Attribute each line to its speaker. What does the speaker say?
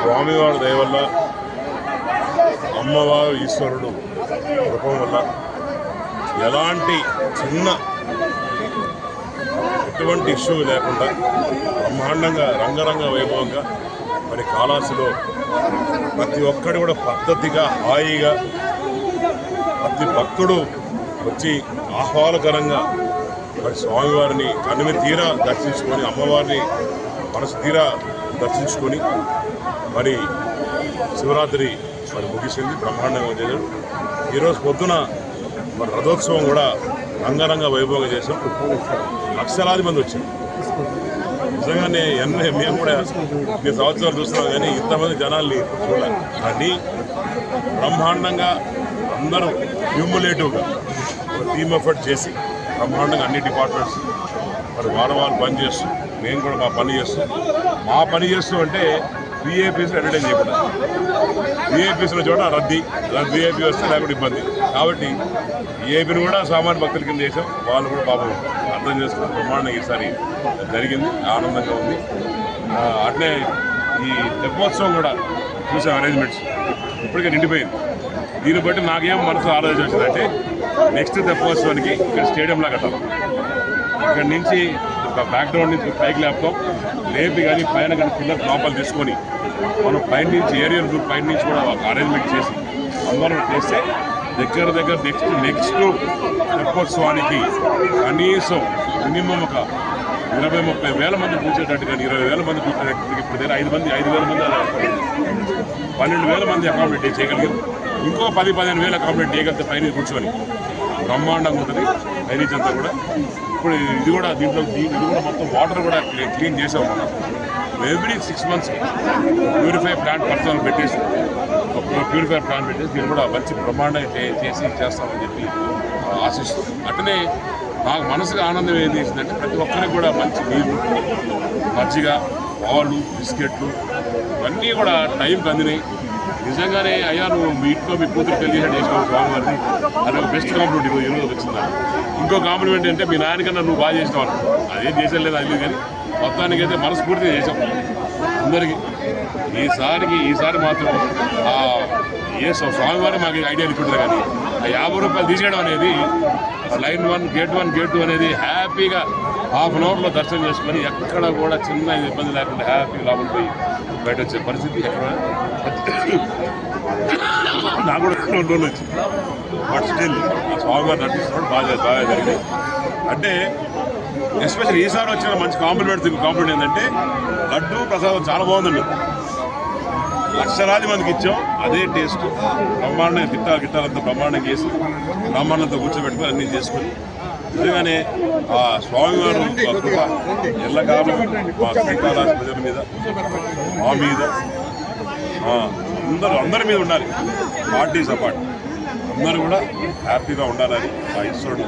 Speaker 1: స్వామివారి దయ వల్ల అమ్మవారు ఈశ్వరుడు రూపం వల్ల ఎలాంటి చిన్న ఎటువంటి ఇష్యూ లేకుండా బ్రహ్మాండంగా రంగరంగ వైభవంగా మరి కాళాసిలో ప్రతి ఒక్కడు కూడా పద్ధతిగా హాయిగా ప్రతి భక్తుడు వచ్చి ఆహ్వానకరంగా మరి స్వామివారిని కనుమి తీరా దర్శించుకొని అమ్మవారిని మనసు తీరా దర్శించుకొని మరి శివరాత్రి మరి ముగిసింది బ్రహ్మాండంగా చేశారు. ఈరోజు పొద్దున మరి రథోత్సవం కూడా రంగరంగ వైభవంగా చేశాం. లక్షలాది మంది వచ్చారు. నిజంగానే ఎన్నే మేము కూడా ఈ సంవత్సరాలు చూస్తున్నాం కానీ ఇంతమంది జనాల్ని చూడాలి. కానీ బ్రహ్మాండంగా అందరూ క్యూములేటివ్గా టీమ్ ఎఫర్ట్ చేసి బ్రహ్మాండంగా అన్ని డిపార్ట్మెంట్స్ మరి వారం పని చేస్తూ మేము కూడా మా పని చేస్తూ. మా పని చేస్తూ అంటే విఏపీస్ ఎంటర్టైన్ చేయకుండా. విఐపీస్ల చోట రద్దీ విఐపీ వస్తే లేకుండా ఇబ్బంది. కాబట్టి ఏపీని కూడా సామాన్య భక్తుల కింద చేసాం వాళ్ళు కూడా పాపం అర్థం చేసుకుని బ్రహ్మాండంగా ఈసారి జరిగింది. ఆనందంగా ఉంది. అట్లే ఈ తెప్పోత్సవం కూడా చూసాం అరేంజ్మెంట్స్ ఇప్పటికే నిండిపోయింది. దీన్ని బట్టి నాకేం మనసు ఆలోచన వచ్చిందంటే నెక్స్ట్ తెప్పోత్సవానికి ఇక్కడ స్టేడియంలో కట్టాలి. ఇక్కడ నుంచి ఒక బ్యాక్గ్రౌండ్ నుంచి పైకి లేపుతాం లేపి కానీ పైన కానీ పిల్లలు లోపల తీసుకొని మనం పైన నుంచి ఏరియల్ గ్రూప్ పైన నుంచి కూడా ఒక అరేంజ్మెంట్ చేసి అందరం చేస్తే దగ్గర దగ్గర నెక్స్ట్ నెక్స్ట్ తెప్పోత్సవానికి కనీసం మినిమం ఒక ఇరవై ముప్పై వేల మంది కూర్చేటట్టుగా కానీ ఇరవై వేల మంది కూర్చునేటట్టు ఇప్పుడు దగ్గర ఐదు మంది ఐదు వేల మంది అలా పన్నెండు వేల మంది అకామిడేట్ చేయగలిగారు. ఇంకో పది పదిహేను వేలు అకామిడేట్ చేయగలిగితే పైన కూర్చొని బ్రహ్మాండంగా ఉంటుంది. పైరీచ్ అంతా కూడా. ఇప్పుడు ఇది కూడా దీంట్లో దీని ఇది కూడా మొత్తం వాటర్ కూడా క్లీన్ చేసాం మనం. Every six months purify plant personal పెట్టేసి ప్యూరిఫై ప్లాంట్ పెట్టేసి దీన్ని కూడా మంచి బ్రహ్మాండంగా చేసి చేస్తామని చెప్పి ఆ, అట్లనే నాకు మనసుకు ఆనందం ఏం చేసిందంటే ప్రతి ఒక్కరికి కూడా మంచి నీళ్ళు మజ్జిగ పాలు బిస్కెట్లు ఇవన్నీ కూడా టైంకి అందినాయి. నిజంగానే అయ్యా నువ్వు మీ ఇంట్లో మీ కూతురు పెళ్ళి చేసాడు స్వామివారిని అది ఒక బెస్ట్ కాంప్లిమెంట్ ఈరోజు ఈరోజు వచ్చిందా ఇంకో కాంప్లిమెంట్ అంటే మీ నాయనకన్నా నువ్వు బాగా చేసినావు అన్నాడు. అదేం చేసాను లేదు అది లేదు కానీ మొత్తానికైతే మనస్ఫూర్తిగా చేసాం అందరికీ ఈసారికి ఈసారి మాత్రం ఏ స్వా- స్వామివారి మాకు ఐడియా ఇచ్చుంటుంది కానీ ఆ యాభై రూపాయలు తీసేయడం అనేది line one gate one gate two అనేది హ్యాపీగా హాఫ్ అన్ అవర్లో దర్శనం చేసుకొని ఎక్కడ కూడా చిన్న ఇబ్బంది లేకుండా హ్యాపీగా లోపల పోయి బయట వచ్చే పరిస్థితి ఎక్కడ? నాకు కూడా రెండు రోజులు వచ్చింది బట్ స్టిల్ స్వామివారు నటిస్తున్నాడు బాగా బాగా జరిగింది. అంటే ఎస్పెషల్ ఈసారి వచ్చిన మంచి కాంప్లిమెంట్ కాంప్లిమెంట్ ఏంటంటే లడ్డు ప్రసాదం చాలా బాగుందండి. లక్షలాది మందికి ఇచ్చాం. అదే టేస్ట్. బ్రహ్మాండంగా గిట్టాలు గిట్టాలంతా బ్రహ్మాండంగా చేసి బ్రహ్మాండంతో కూర్చోబెట్టుకుని అన్నీ చేసుకుని. నిజంగానే ఆ స్వామివారు కృప ఎల్లకాలం మా శ్రీకాళహస్తి ప్రజల మీద మా మీద. అందరూ అందరి మీద ఉండాలి. పార్టీ అపార్ట్ అందరూ కూడా హ్యాపీగా ఉండాలని ఆ ఈశ్వరుడు